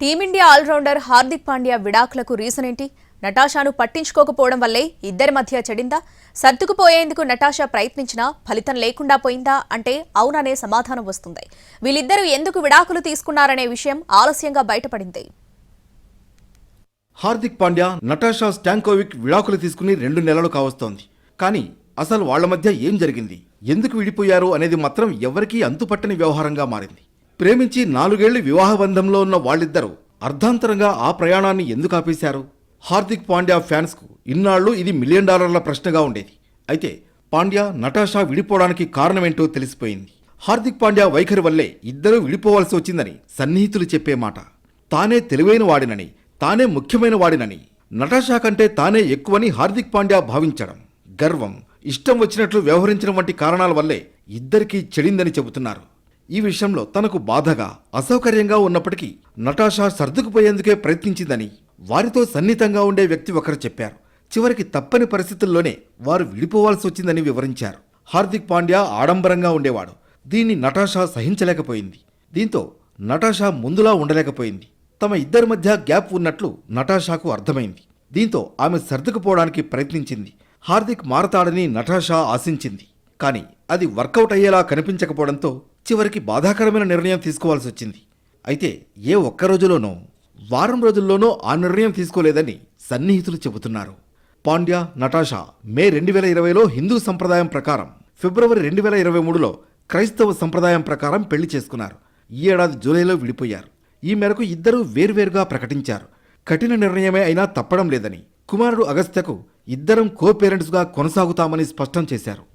Team India allrounder Hardik Pandya విడాకులకు reason ఏంటి? నటాషాను పట్టించుకోకపోవడం వల్లే ఇద్దరి మధ్య చెడిందా? సర్దుకుపోయేందుకు నటాషా ప్రయత్నించినా ఫలితం లేకుండా పోయిందా? అంటే అవుననే సమాధానం వస్తుంది. వీళ్ళిద్దరూ ఎందుకు విడాకులు తీసుకున్నారనే విషయం ఆలస్యంగా బయటపడింది. హార్దిక్ పాండ్యా నటాషా స్టాంకోవిక్ విడాకులు తీసుకుని రెండు నెలలు కావస్తోంది. కానీ అసలు వాళ్ళ మధ్య ఏం జరిగింది? ఎందుకు విడిపోయారు అనేది మాత్రం ఎవరికీ అంతుపట్టని వ్యవహారంగా మారింది. ప్రేమించి నాలుగేళ్ళు వివాహ బంధంలో ఉన్న వాళ్ళిద్దరూ అర్ధాంతరంగా ఆ ప్రయాణాన్ని ఎందుకు ఆపేశారు? హార్దిక్ పాండ్యా ఫ్యాన్స్కు ఇన్నాళ్ళు ఇది మిలియన్ డాలర్ల ప్రశ్నగా ఉండేది. అయితే పాండ్యా నటాషా విడిపోవడానికి కారణమేంటో తెలిసిపోయింది. హార్దిక్ పాండ్యా వైఖరి వల్లే ఇద్దరూ విడిపోవాల్సి వచ్చిందని సన్నిహితులు చెప్పే మాట. తానే తెలివైన వాడినని తానే ముఖ్యమైన వాడినని నటాషా కంటే తానే ఎక్కువని హార్దిక్ పాండ్యా భావించడం గర్వం ఇష్టం వచ్చినట్లు వ్యవహరించడం వంటి కారణాల వల్లే ఇద్దరికీ చెడిందని చెబుతున్నారు. ఈ విషయంలో తనకు బాధగా అసౌకర్యంగా ఉన్నప్పటికీ నటాషా సర్దుకుపోయేందుకే ప్రయత్నించిందని వారితో సన్నిహితంగా ఉండే వ్యక్తి ఒకరు చెప్పారు. చివరికి తప్పని పరిస్థితుల్లోనే వారు విడిపోవాల్సి వచ్చిందని వివరించారు. హార్దిక్ పాండ్యా ఆడంబరంగా ఉండేవాడు. దీన్ని నటాషా సహించలేకపోయింది. దీంతో నటాషా ముందులా ఉండలేకపోయింది. తమ ఇద్దరి మధ్య గ్యాప్ ఉన్నట్లు నటాషాకు అర్థమైంది. దీంతో ఆమె సర్దుకుపోవడానికి ప్రయత్నించింది. హార్దిక్ మారతాడని నటాషా ఆశించింది. కానీ అది వర్కౌట్ అయ్యేలా కనిపించకపోవడంతో చివరికి బాధాకరమైన నిర్ణయం తీసుకోవాల్సి వచ్చింది. అయితే ఏ ఒక్క రోజులోనో వారం రోజుల్లోనో ఆ నిర్ణయం తీసుకోలేదని సన్నిహితులు చెబుతున్నారు. పాండ్యా నటాషా మే రెండు వేల ఇరవైలో హిందూ సంప్రదాయం ప్రకారం ఫిబ్రవరి రెండు వేల ఇరవై మూడులో క్రైస్తవ సంప్రదాయం ప్రకారం పెళ్ళి చేసుకున్నారు. ఈ ఏడాది జూలైలో విడిపోయారు. ఈ మేరకు ఇద్దరూ వేర్వేరుగా ప్రకటించారు. కఠిన నిర్ణయమే అయినా తప్పడం లేదని కుమారుడు అగస్త్యకు ఇద్దరం కో పేరెంట్స్గా కొనసాగుతామని స్పష్టం చేశారు.